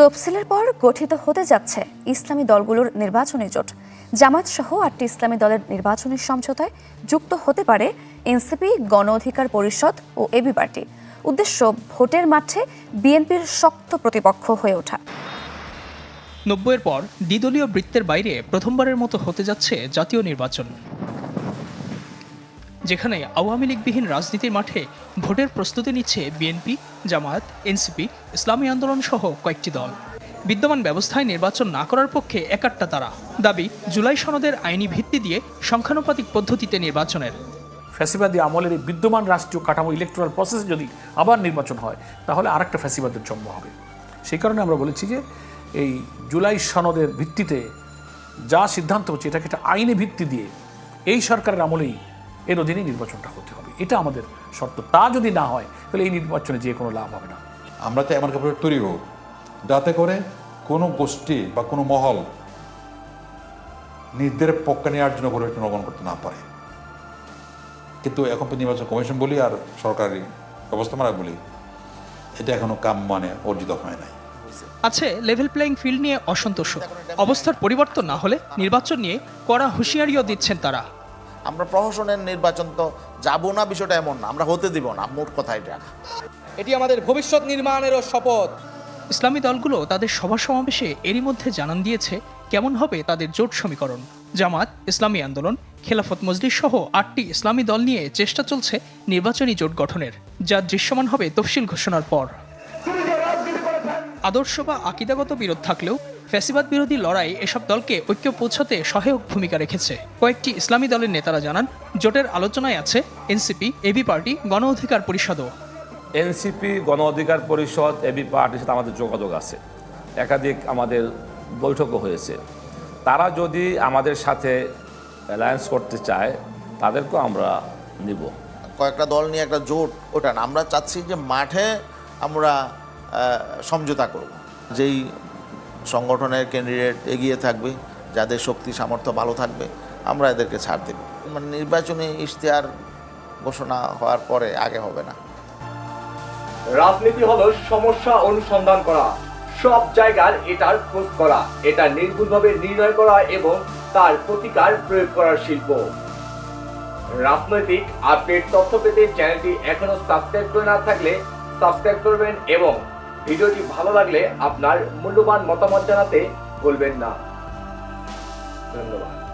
তফসিলের পর গঠিত হতে যাচ্ছে ইসলামী দলগুলোর নির্বাচনী জোট। জামাত সহ আটটি ইসলামী দলের নির্বাচনী সমঝোতায় যুক্ত হতে পারে এনসিপি, গণ অধিকার পরিষদ ও এবি পার্টি। উদ্দেশ্য ভোটের মাঠে বিএনপির শক্ত প্রতিপক্ষ হয়ে ওঠা। নব্বইয়ের পর দ্বিদলীয় বৃত্তের বাইরে প্রথমবারের মতো হতে যাচ্ছে জাতীয় নির্বাচন। যেখানে আওয়ামী লীগবিহীন রাজনীতির মাঠে ভোটের প্রস্তুতি নিচ্ছে বিএনপি, জামায়াত, এনসিপি, ইসলামী আন্দোলন সহ কয়েকটি দল। বিদ্যমান ব্যবস্থায় নির্বাচন না করার পক্ষে একাট্টা তারা। দাবি, জুলাই সনদের আইনি ভিত্তি দিয়ে সংখ্যানুপাতিক পদ্ধতিতে নির্বাচনের। ফ্যাসিবাদী আমলের এই বিদ্যমান রাষ্ট্রীয় কাঠামো ইলেকট্রাল প্রসেসে যদি আবার নির্বাচন হয়, তাহলে আরেকটা ফ্যাসিবাদের জন্ম হবে। সেই কারণে আমরা বলেছি যে, এই জুলাই সনদের ভিত্তিতে যা সিদ্ধান্ত হচ্ছে, এটাকে একটা আইনি ভিত্তি দিয়ে এই সরকারের আমলেই এর অধীনে নির্বাচনটা হতে হবে। এটা আমাদের শর্ত। তা যদি না হয় তাহলে এই নির্বাচনে যে কোনো লাভ হবে না। আমরা তো এমন কাপড় তৈরি হোক। যাতে করে কোনো গোষ্ঠী বা কোনো মহল নিজেদের পক্ষে নেওয়ার জন্য পরিবর্তন গ্রহণ করতে না পারে। কিন্তু এখন তো নির্বাচন কমিশন বলি আর সরকারি ব্যবস্থাপনা বলি এটা এখনও কাম মানে অর্জিত হয় নাই। আছে লেভেল প্লেয়িং ফিল্ড নিয়ে অসন্তোষ। অবস্থার পরিবর্তন না হলে নির্বাচন নিয়ে কড়া হুঁশিয়ারিও দিচ্ছেন তারা। আমরা প্রহসনের নির্বাচন তো যাব না বিষয়টা এমন না। আমরা হতে দিব না মোট কথা এটা। এটি আমাদের ভবিষ্যৎ নির্মাণেরও শপথ। ইসলামী দলগুলো তাদের সভা সমাবেশে এরই মধ্যে জানান দিয়েছে কেমন হবে তাদের জোট সমীকরণ। জামাত ইসলামী আন্দোলন খেলাফত মজলিস সহ আটটি ইসলামী দল নিয়ে চেষ্টা চলছে নির্বাচনী জোট গঠনের যা দৃশ্যমান হবে তফসিল ঘোষণার পর। আদর্শ বা আকিদাগত বিরোধ থাকলেও ফ্যাসিবাদ বিরোধী লড়াই এসব দলকে ঐক্য পৌঁছাতে সহায়ক ভূমিকা রেখেছে। কয়েকটি ইসলামী দলের নেতারা জানান জোটের আলোচনায় আছে এনসিপি এবি পার্টি গণ অধিকার পরিষদও। এনসিপি গণ অধিকার পরিষদ এবি পার্টির সাথে আমাদের যোগাযোগ আছে। একাধিক আমাদের বৈঠকও হয়েছে। তারা যদি আমাদের সাথে অ্যালায়েন্স করতে চায় তাদেরকেও আমরা নিব। কয়েকটা দল নিয়ে একটা জোট ওটা আমরা চাচ্ছি যে মাঠে আমরা সমঝোতা করব। যেই সংগঠনের ক্যান্ডিডেট এগিয়ে থাকবে, যাদের শক্তি, সামর্থ্য ভালো থাকবে, আমরা এদেরকে ছাড় দেব। মানে নির্বাচনী ইশতেহার ঘোষণা হওয়ার পরে আগে হবে না। রাজনীতি হলো সমস্যা অনুসন্ধান করা। সব জায়গার এটার খোঁজ করা। এটা নির্ভুলভাবে নির্ণয় করা এবং তার প্রতিকার প্রয়োগ করার শিল্প। রাজনৈতিক আপডেট তথ্য পেতে চ্যানেলটি এখনও সাবস্ক্রাইব করে না থাকলে সাবস্ক্রাইব করবেন এবং ভিডিওটি ভালো লাগলে আপনার মূল্যবান মতামত জানাতে ভুলবেন না। ধন্যবাদ।